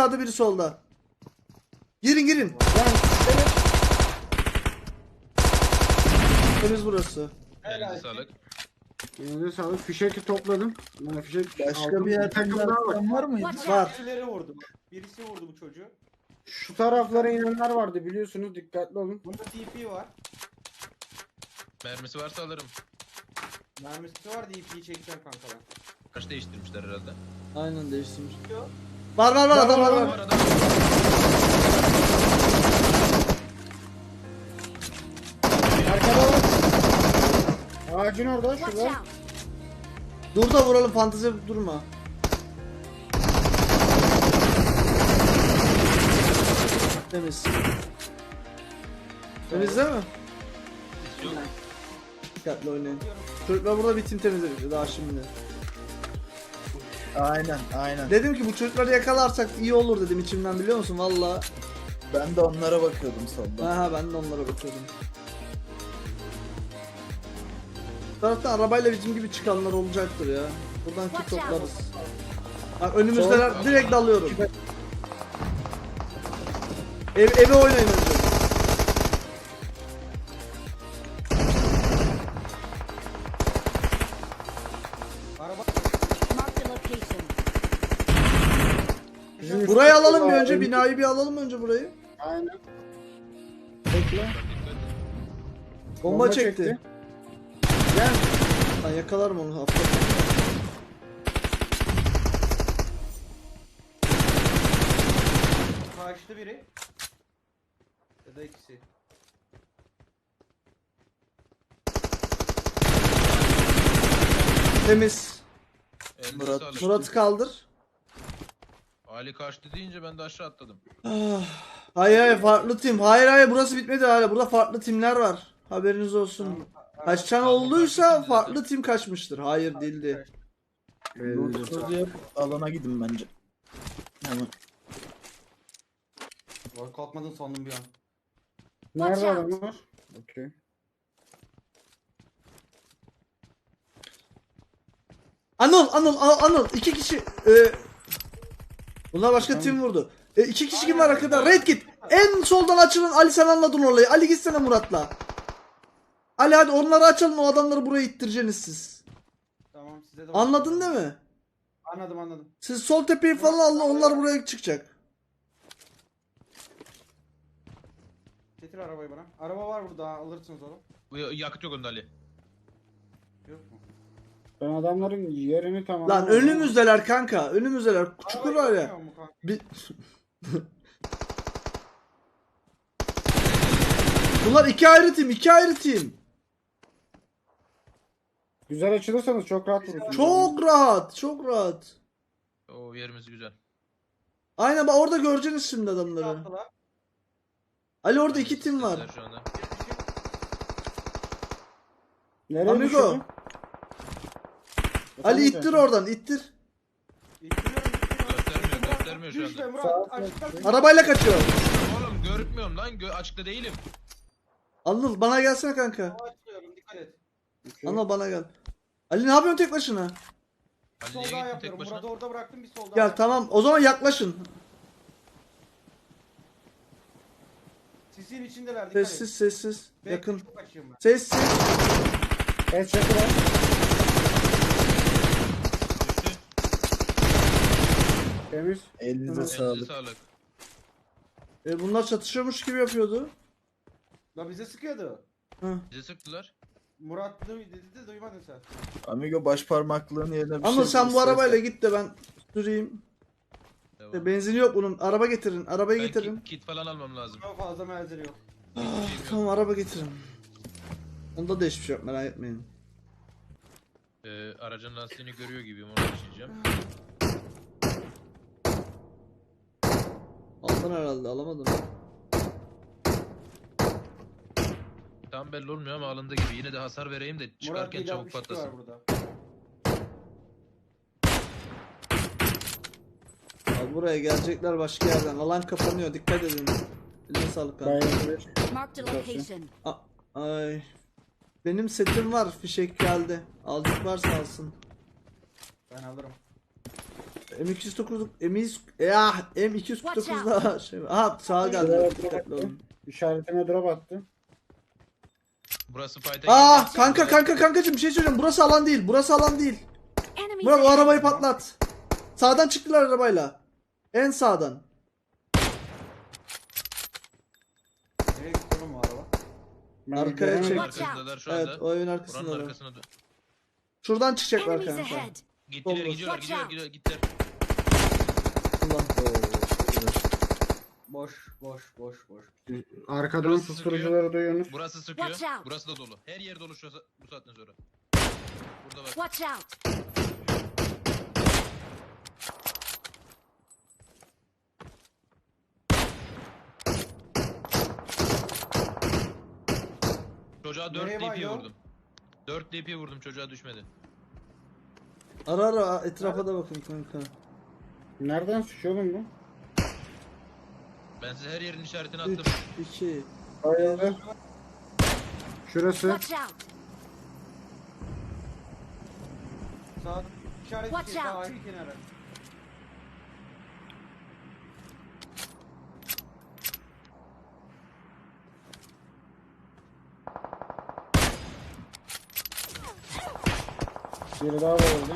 Sağda biri solda. Girin girin. Temiz burası. Elinize sağlık. Elinize sağlık. Fişeki topladım. Ben fişek Başka aldım. bir yerden takım daha var. var mıydı? Var. Birileri vurdu. Birisi vurdu bu çocuğu. Şu taraflara inenler vardı biliyorsunuz. Dikkatli olun. Bunda TP var. Mermisi varsa alırım. Mermisi var DP'yi çekeceğim kanka ben. Kaç değiştirmişler herhalde. Aynen değiştirmiş. Yok. Var var var adam var Var. Arkada var. Ağacın orada şurada. Dur da vuralım fantezi durma. Temiz. Temiz değil mi? Yok. Dikkatli oynayın. Çocuklar burada bir tim temizledik daha şimdi. Aynen aynen. Dedim ki bu çocukları yakalarsak iyi olur dedim içimden biliyor musun valla. Ben de onlara bakıyordum sonunda. Ha ben de onlara bakıyordum. Bu taraftan arabayla bizim gibi çıkanlar olacaktır ya. Buradan out. toplarız. Bak önümüzdeler direkt dalıyorum. Ev, eve oynayın Burayı alalım bir önce binayı bir alalım önce burayı. Aynen. Bekle. Bomba, çekti. Gel. Ben yakalarım onu hafta. kaçtı biri. Ya da ikisi. Temiz. Elinize Murat-. Murat'ı kaldır. Ali kaçtı deyince ben de aşağı atladım. Ah, Hayır hayır farklı tim. Hayır hayır burası bitmedi hala. Burada farklı timler var. Haberiniz olsun. Kaçan olduysa farklı tim kaçmıştır. Hayır değildi. Loot'u alana gidin bence. Hemen. Var kalkmadın sandım bir an. Nerede Watch out. adamlar? Okey. Anıl Anıl Anıl, Anıl iki kişi e, Bunlar başka tim vurdu. E, iki kişi kim var arkada? Red git. En soldan açılın Ali sen anladın olayı. Ali gitsene Murat'la. Ali hadi onları açalım o adamları buraya ittireceksiniz siz. Tamam size de Anladın değil mi? Anladım anladım. Siz sol tepeyi falan alın onlar buraya çıkacak. Getir arabayı bana. Araba var burada alırsınız onu. Bu ya- yakıt yok onda Ali. Yok mu? Ben adamların yerini tamamladım. Lan önümüzdeler kanka. Önümüzdeler. Çukur var ya. Bir... Bunlar iki ayrı tim, iki ayrı tim. Güzel açılırsanız çok rahat vurursunuz. Çok rahat, çok rahat. O yerimiz güzel. Aynen bak orada göreceksiniz şimdi adamları. Ali orada iki tim var. Şu anda. Nereye Amigo. düşürdün? Ali ittir oradan, ittir. İttiriyorum. Göstermiyor, göstermiyor şu Düşme anda. Murat. Açıkta Arabayla kaçıyor. Oğlum görmüyorum lan. Gö açıkta değilim. Anıl bana gelsene kanka. Açıyorum dikkat et. Okey. Anıl bana gel. Ali ne yapıyorsun tek başına? Bir Ali sol daha gittin yapıyorum. tek başına? Murat'ı orada bıraktım bir sol daha. Gel tamam o zaman yaklaşın. Sisin içindeler dikkat et. Sessiz sessiz. Bekle, Yakın. Çok ben. Sessiz. Evet çakır var. Temiz. Elinize sağlık. sağlık. E, bunlar çatışıyormuş gibi yapıyordu. La bize sıkıyordu. Hı. Bize sıktılar. Murat duy- dedi de duymadın sen. Amigo baş parmaklığın yerine bir Anıl şey sen bu istersen. arabayla git de ben süreyim. Devam. E, benzini yok bunun. Araba getirin. Arabayı Ben getirin. kit, kit falan almam lazım. Çok fazla menzili yok. Ah, tamam araba getirin. Onda da hiçbir şey yok merak etmeyin. Ee, aracın lastiğini görüyor gibiyim onu açacağım. Aldın herhalde alamadım. Tam belli olmuyor ama alındı gibi. Yine de hasar vereyim de çıkarken çabuk 762 var patlasın. burada. Abi buraya gelecekler başka yerden. Alan kapanıyor dikkat edin. Eline sağlık kanka. Bayağı bir. Mark the location. A- Ay. Benim setim var. Fişek geldi. Alacak varsa alsın. Ben alırım. M249 M200 ya M249'da şey aha sağa geldi. Dikkatli olun. İşaretime drop attı. Burası fight'a Aa kanka kanka kankacım bir şey söyleyeceğim. Burası alan değil. Burası alan değil. Murat o arabayı patlat. Sağdan çıktılar arabayla. En sağdan. Nereye gitti oğlum bu araba? Ben Arkaya çek. Arkasındalar şu Evet o evin Buranın arkasında. arkasına dön. Şuradan çıkacaklar Enemies kanka. ahead. Gittiler Solda. gidiyorlar gidiyorlar gidiyorlar gittiler. Ulan. Boş boş boş boş. Arkadan Burası susturucuları duyuyorsunuz. Burası sıkıyor. Watch out. Burası da dolu. Her yer dolu şu bu saatten sonra. Burada bak. Watch out. Çocuğa 4 Nereye DP bayıyor? vurdum. 4 DP vurdum çocuğa düşmedi. Ara ara etrafa da bakın kanka. Nereden sıkıyor oğlum bu? Ben size her yerin işaretini 3 attım. 2 Bayıldı. Şurası. Watch out. Sağ işaret Watch sağ out. iki kenara. Biri daha bayıldı.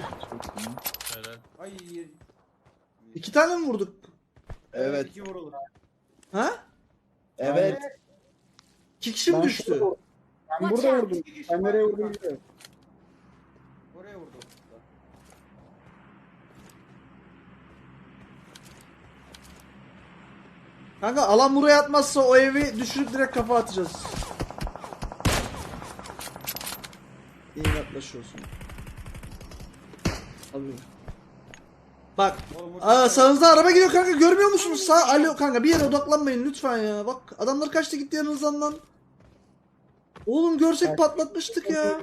Helal. Ay. İki tane mi vurduk? Evet. iki vurulur. Ha? Evet. İki kişi mi Ben düştü? şurada. Ben Watch burada out. vurdum. Ben nereye vurdum bilmiyorum. Oraya vurdu. Kanka alan buraya atmazsa o evi düşürüp direkt kafa atacağız. İyi yaklaşıyorsun. Abi. Bak. Aa, sağınızda araba gidiyor kanka görmüyor musunuz? Sağ alo kanka bir yere odaklanmayın lütfen ya. Bak adamlar kaçtı gitti yanınızdan lan. Oğlum görsek patlatmıştık ya.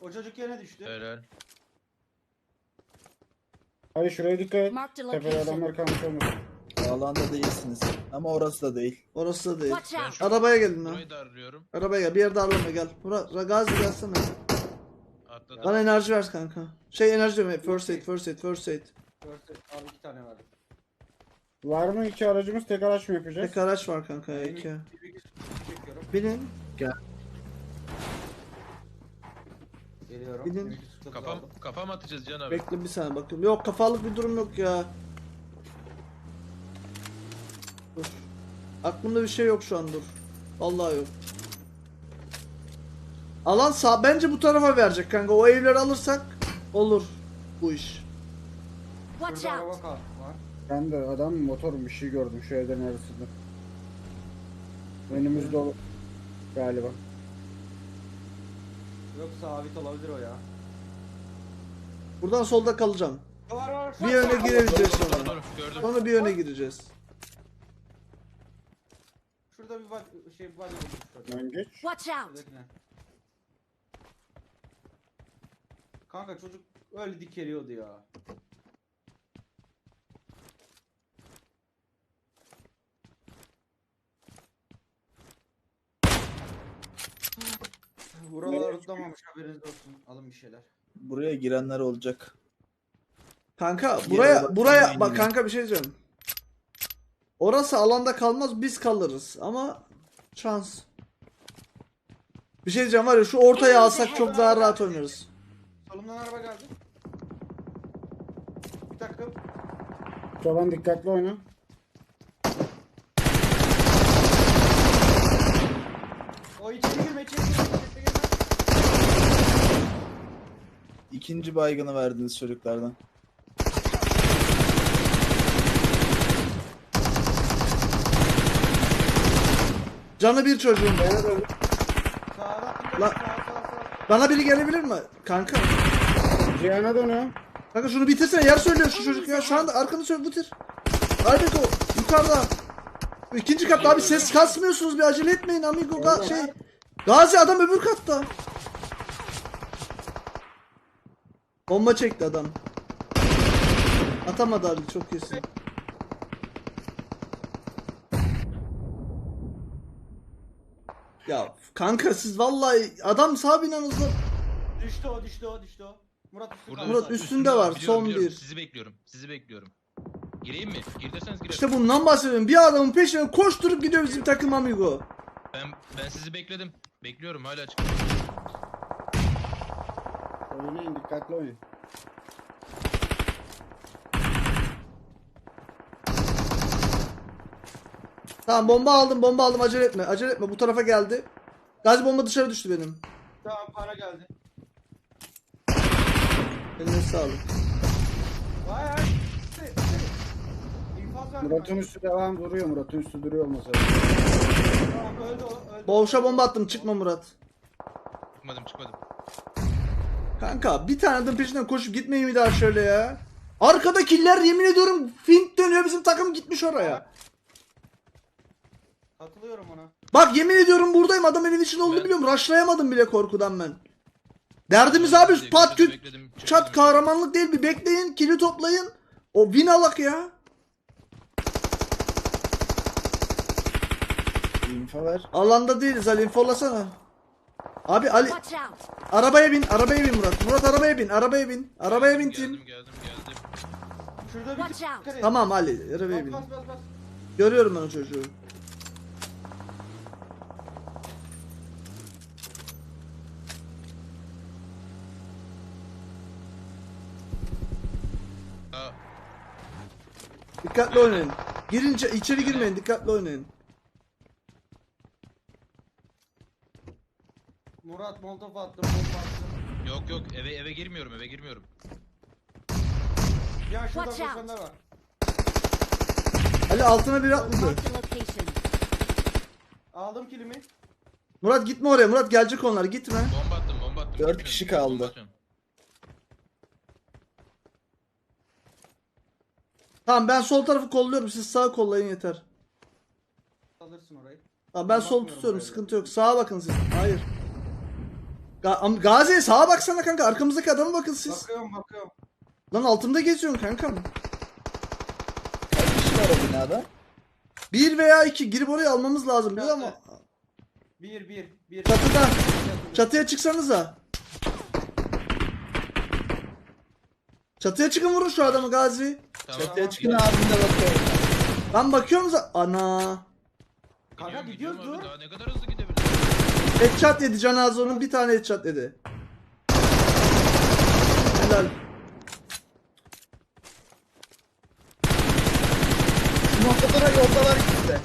O çocuk yerine düştü. Helal. Hadi şuraya dikkat et. Marked a Tepede location. adamlar kalmış olmasın. Alanda değilsiniz. Ama orası da değil. Orası da değil. Watch out. Arabaya gelin lan. burayı da arıyorum. Arabaya gel bir yerde arabaya gel. Bura Gazi gelsene. Atladım. Bana enerji ver kanka. Şey enerji diyorum first aid first aid first aid. Görse- Abi iki tane verdim. Var mı iki aracımız tek araç mı yapacağız? Tek araç var kanka ya iki. Binin. Geliyorum. Bir- bir- bir- Kafam, kafam atacağız Can abi. Bekle bir saniye bakıyorum. Yok kafalık bir durum yok ya. Dur. Aklımda bir şey yok şu an dur. Vallahi yok. Alan sağ bence bu tarafa verecek kanka. O evleri alırsak olur bu iş. Watch araba out. kal- var. Ben de adam motor bir şey gördüm şu evlerin arasında. Önümüz dolu galiba. Yok sabit olabilir o ya. Buradan solda kalacağım. Var var. Bir yöne gireceğiz sonra. dur gördüm. Sonra bir yöne gireceğiz. Şurada bir bak şey bir bak geç. Watch out. Şuradakine. Kanka çocuk öyle dikeliyordu ya. Buralar tutlamamış haberiniz olsun. Alın bir şeyler. Buraya girenler olacak. Kanka buraya bak- buraya bak kanka bir şey diyeceğim. Orası alanda kalmaz biz kalırız ama şans. Bir şey diyeceğim var ya şu ortaya alsak çok daha rahat oynarız. Solumdan araba geldi. Bir takım. Çoban dikkatli oyna. O içeri girme içeri girme. içeri girme. İkinci baygını verdiniz çocuklardan. Canı bir çocuğun. Sağdan. La- Sağ sağ sağ. Bana biri gelebilir mi? Kanka. Cihan'a dönüyor. Kanka şunu bitirsene yer söylüyor şu çocuk ya. Şu anda arkanı söyle bitir. Albert o yukarıda. İkinci katta abi ses kasmıyorsunuz bir acele etmeyin amigo Ga- şey. Gazi adam öbür katta. Bomba çekti adam. Atamadı Ali çok iyisin. Ya kanka siz vallahi adam sağ binanızda Düştü o düştü o düştü o. Murat üstü Burada kaldı. Murat sadece. üstünde var, Biliyorum, son biliyorum. bir. Sizi bekliyorum. Sizi bekliyorum. Gireyim mi? Gir deseniz girerim. İşte bundan bahsediyorum. Bir adamın peşine koşturup gidiyor bizim takım amigo. Ben ben sizi bekledim. Bekliyorum hala çık. Oynayın dikkatli oynayın. Tamam bomba aldım bomba aldım acele etme acele etme bu tarafa geldi. Gazi bomba dışarı düştü benim. Tamam para geldi. Sağlık. Murat'ın üstü devam duruyor. Murat'ın üstü duruyor olmasa. Tamam öldü o öldü. Boğuşa bomba attım çıkma Murat. Çıkmadım çıkmadım. Kanka bir tane adam peşinden koşup gitmeyin bir daha şöyle ya. Arkada killer yemin ediyorum fink dönüyor bizim takım gitmiş oraya. Katılıyorum ona. Bak yemin ediyorum buradayım adam evin içinde Ben- biliyorum. Raşlayamadım bile korkudan ben. Derdimiz abi pat küt bekledim, çat kahramanlık değil bir bekleyin kili toplayın. O win alak ya. info ver. Alanda değiliz Ali infolasana. Abi Ali arabaya bin arabaya bin Murat. Murat arabaya bin arabaya bin. Arabaya bin Geldim, Tim. Geldim geldim Şurada bir. Tamam Ali arabaya bin. Bas bas bas. Görüyorum ben o çocuğu. Aa, Dikkatli oynayın. Girince içeri girmeyin dikkatli oynayın. Murat molotof attım bomba attım. yok yok eve eve girmiyorum eve girmiyorum. Ya şurada Watch out. koşanlar var. Ali altına bir atladı. Location. Aldım kilimi. Murat gitme oraya Murat gelecek onlar gitme. Bomba attım bomba attım. Dört kişi bomba kaldı. atıyorum. Tamam ben sol tarafı kolluyorum siz sağ kollayın yeter. Alırsın orayı. Tamam ben Ben sol tutuyorum oraya. sıkıntı yok. Sağa bakın siz. Hayır. Ga Gazi sağa baksana kanka arkamızdaki adama bakın siz. Bakıyorum bakıyorum. Lan altımda geziyorsun kankam. Kaç kişi var o binada? Bir veya iki girip oraya almamız lazım biliyor musun? Bir bir bir. Çatıda. Çatıya çıksanıza. Çatıya çıkın vurun şu adamı Gazi. Tamam. Çatıya çıkın abimle bakıyorum. Ben bakıyorum za- Ana. Kanka gidiyoruz gidiyorum dur. abi, Daha ne kadar hızlı gidebilirim? Headshot yedi Canazı onun bir tane headshot yedi. Helal. Bu noktalara yoldalar gitti.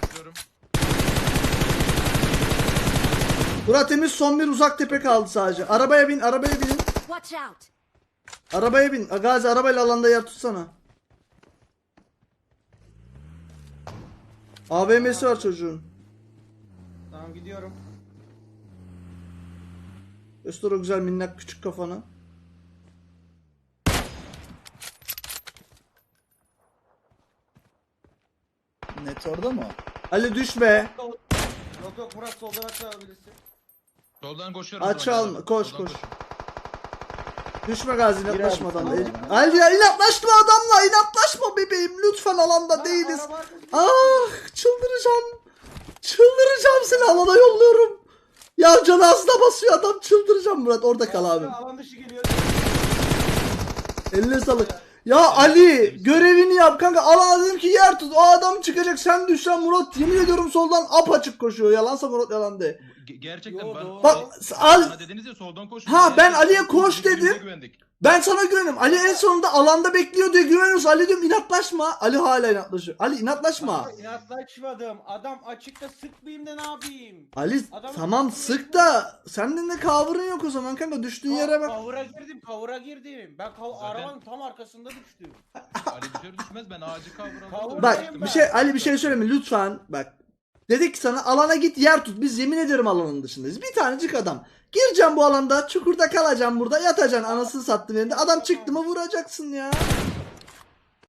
Koşuyorum. Temiz son bir uzak tepe kaldı sadece. Arabaya bin arabaya bin. Watch out! Arabaya bin. Gazi arabayla alanda yer tutsana. AVM'si var çocuğun. Tamam gidiyorum. Göster o güzel minnak küçük kafanı. Net orada mı? Ali düşme. Yok yok Murat soldan açabilirsin. Soldan koşuyorum. Aç abi. koş, Soldan koş. Düşme Gazi inatlaşma abi, adamla. tamam. Ali ya inatlaşma adamla inatlaşma bebeğim. Lütfen alanda Lan, değiliz. Ah çıldıracağım. Çıldıracağım seni alana yolluyorum. Ya canı hasta basıyor adam çıldıracağım Murat orada kal abi. Alan dışı geliyor. Eline sağlık. Ya Ali görevini yap kanka. Alana dedim ki yer tut. O adam çıkacak sen düşsen Murat yemin ediyorum soldan apaçık koşuyor. Yalansa Murat yalan de. Ge- Gerçekten Yo, ben... doğru. Bak al Bana dediniz ya soldan koş. Ha, ben Ali'ye koş birbirimize dedim. güvendik. ben sana güvenim. Ali en sonunda alanda bekliyor diye güveniyoruz. Ali diyorum inatlaşma. Ali hala inatlaşıyor. Ali inatlaşma. Aa, İnatlaşmadım. Adam açıkta sıkmayayım da ne yapayım? Ali Adam- tamam sık da senden de cover'ın yok o zaman kanka düştüğün yere bak. Kavura girdim, kavura girdim. Ben kav Zaten- arabanın tam arkasında düştüm. Ali düşer düşmez ben ağacı. Kavur- Bak bir ben. şey Ali bir şey söyleme lütfen bak. Dedik ki sana alana git yer tut. Biz yemin ederim alanın dışındayız. Bir tanecik adam. Gireceğim bu alanda çukurda kalacağım burada yatacaksın anasını sattım yerinde. Adam çıktı mı vuracaksın ya.